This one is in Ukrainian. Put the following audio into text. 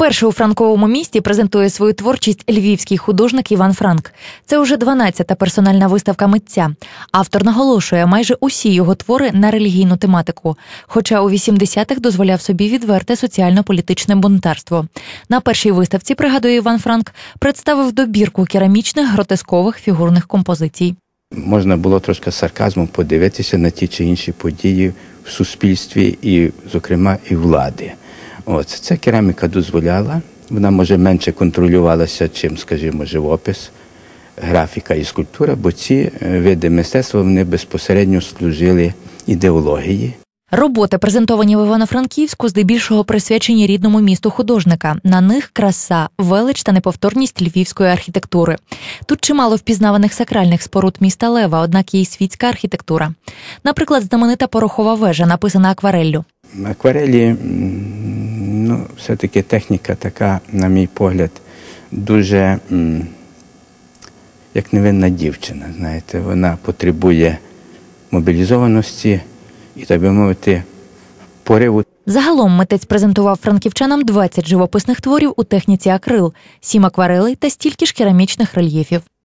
Перший у франковому місті презентує свою творчість львівський художник Іван Франк. Це уже 12-та персональна виставка митця. Автор наголошує, майже усі його твори на релігійну тематику. Хоча у 80-х дозволяв собі відверте соціально-політичне бунтарство. На першій виставці, пригадує Іван Франк, представив добірку керамічних гротескових фігурних композицій. Можна було трошки сарказмом подивитися на ті чи інші події в суспільстві, і, зокрема, і влади. От ця кераміка дозволяла, вона може менше контролювалася, чим, скажімо, живопис, графіка і скульптура, бо ці е, види мистецтва вони безпосередньо служили ідеології. Роботи, презентовані в Івано-Франківську, здебільшого присвячені рідному місту художника. На них краса, велич та неповторність львівської архітектури. Тут чимало впізнаваних сакральних споруд міста Лева, однак є й світська архітектура. Наприклад, знаменита порохова вежа, написана аквареллю. Акварелі, ну, все-таки техніка така, на мій погляд, дуже як невинна дівчина. Знаєте, вона потребує мобілізованості і, так би мовити, пориву Загалом митець презентував франківчанам 20 живописних творів у техніці акрил, 7 акварелей та стільки ж керамічних рельєфів.